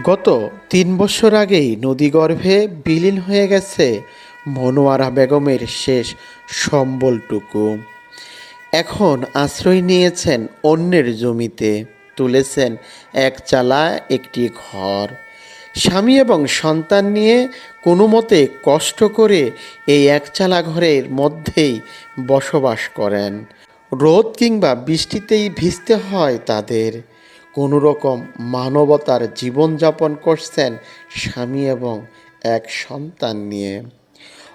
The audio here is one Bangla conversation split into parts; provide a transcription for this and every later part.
গত তিন বছর আগেই নদীগর্ভে বিলীন হয়ে গেছে মনোয়ারা বেগমের শেষ সম্বলটুকু। এখন আশ্রয় নিয়েছেন অন্যের জমিতে, তুলেছেন এক চালা একটি ঘর। স্বামী এবং সন্তান নিয়ে কোনো মতে কষ্ট করে এই একচালা ঘরের মধ্যেই বসবাস করেন। রোদ কিংবা বৃষ্টিতেই ভিজতে হয় তাদের। কোনো রকম মানবতার জীবনযাপন করছেন স্বামী এবং এক সন্তান নিয়ে।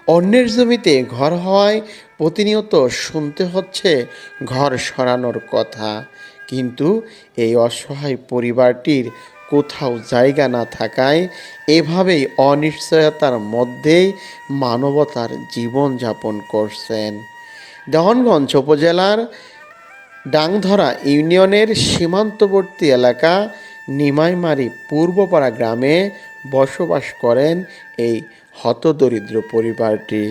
অন্যের জমিতে ঘর হওয়ায় প্রতিনিয়ত শুনতে হচ্ছে ঘর সরানোর কথা। কিন্তু এই অসহায় পরিবারটির কোথাও জায়গা না থাকায় এভাবেই অনিশ্চয়তার মধ্যেই মানবতার জীবনযাপন করছেন। দেওয়ানগঞ্জ উপজেলার ডাংধরা ইউনিয়নের সীমান্তবর্তী এলাকা নিমাইমারি পূর্বপাড়া গ্রামে বসবাস করেন এই হতদরিদ্র পরিবারটি।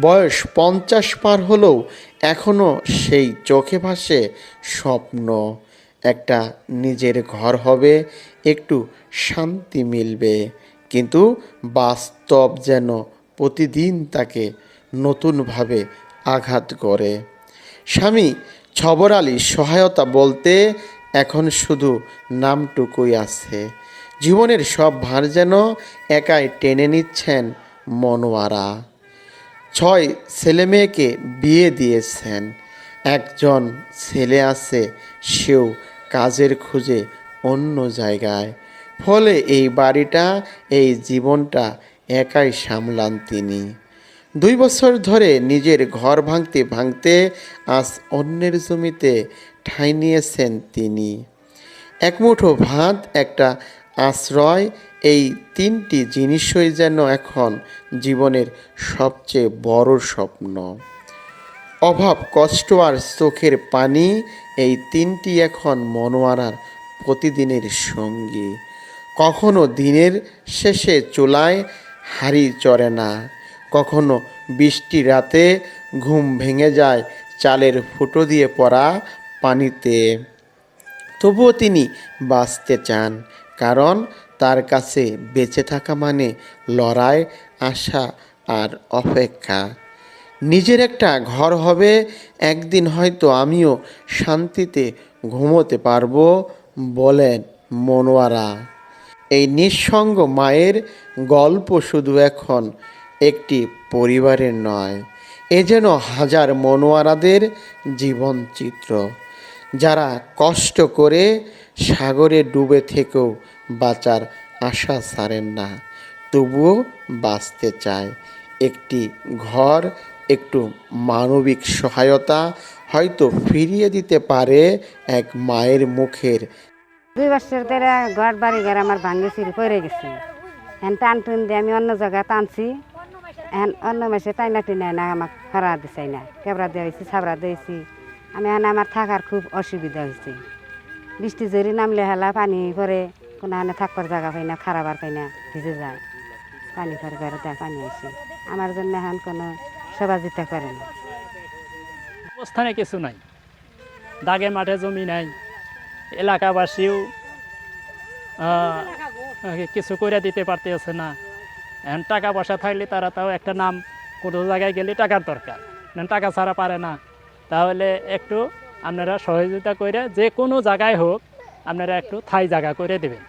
বয়স পঞ্চাশ পার হলেও এখনও সেই চোখে ভাসে স্বপ্ন। একটা নিজের ঘর হবে, একটু শান্তি মিলবে। কিন্তু বাস্তব যেন প্রতিদিন তাকে নতুনভাবে আঘাত করে। স্বামী ছবর আলী, সহায়তা বলতে এখন শুধু নামটুকুই আছে। জীবনের সব ভার যেন একাই টেনে নিচ্ছেন মনোয়ারা। ছয় ছেলে মেয়েকে বিয়ে দিয়েছেন। একজন ছেলে আছে, সেও কাজের খুঁজে অন্য জায়গায়। ফলে এই বাড়িটা, এই জীবনটা একাই সামলান তিনি। দুই বছর ধরে নিজের ঘর ভাঙতে ভাঙতে আজ অন্যের জমিতে ঠাঁই নিয়েছেন তিনি। এক মুঠো ভাত, একটা আশ্রয়, এই তিনটি জিনিসই যেন এখন জীবনের সবচেয়ে বড় স্বপ্ন। অভাব, কষ্ট আর চোখের পানি, এই তিনটি এখন মনোয়ারার প্রতিদিনের সঙ্গী। কখনো দিনের শেষে চুলায় হাড়ি চড়ে না। কখনো বৃষ্টি রাতে ঘুম ভেঙে যায়, চালের ফুটো দিয়ে পড়া পানিতে। তবুও তিনি বাঁচতে চান, কারণ তার কাছে বেঁচে থাকা মানে লড়াই, আশা আর অপেক্ষা। নিজের একটা ঘর হবে, একদিন হয়তো আমিও শান্তিতে ঘুমোতে পারব, বলেন মনোয়ারা। এই নিঃসঙ্গ মায়ের গল্প শুধু এখন একটি পরিবারের নয়, এ যেন হাজার মনোয়ারাদের জীবনচিত্র যারা কষ্ট করে সাগরে ডুবে থেকেও বাঁচার আশা ছাড়েন না, তবুও বাঁচতে চায়। একটি ঘর, একটু মানবিক সহায়তা হয়তো ফিরিয়ে দিতে পারে এক মায়ের মুখের। দুই বছর ধরে ঘর বাড়ি ঘর আমার ভাঙে চুরি পড়ে গেছে। টান টুন দিয়ে আমি অন্য জায়গায় টানছি। এখন অন্য মাসে টাইনা টুনে না আমাক খরা দিছে না। কেবড়া দেওয়া হয়েছি ছাবড়া দিয়েছি আমি এখন আমার থাকার খুব অসুবিধা হয়েছে বৃষ্টি জরি নামলে হেলা, পানি পরে কোনো হানে থাকবার জায়গা পাই না, খারাবার পাই না, ভিজে যায়। পানি পরে ঘরে দেয় পানি আসে। আমার জন্য এখন কোনো সহযোগিতা করে না। অবস্থানে কিছু নাই। দাগে মাঠে জমি নাই। এলাকাবাসীও কিছু করে দিতে পারতেছে না। এখন টাকা পয়সা থাকলে তারা তাও একটা নাম কোনো জায়গায় গেলে টাকার দরকার। টাকা ছাড়া পারে না। তাহলে একটু আপনারা সহযোগিতা করে যে কোনো জায়গায় হোক আপনারা একটু থাই জায়গা করে দেবেন।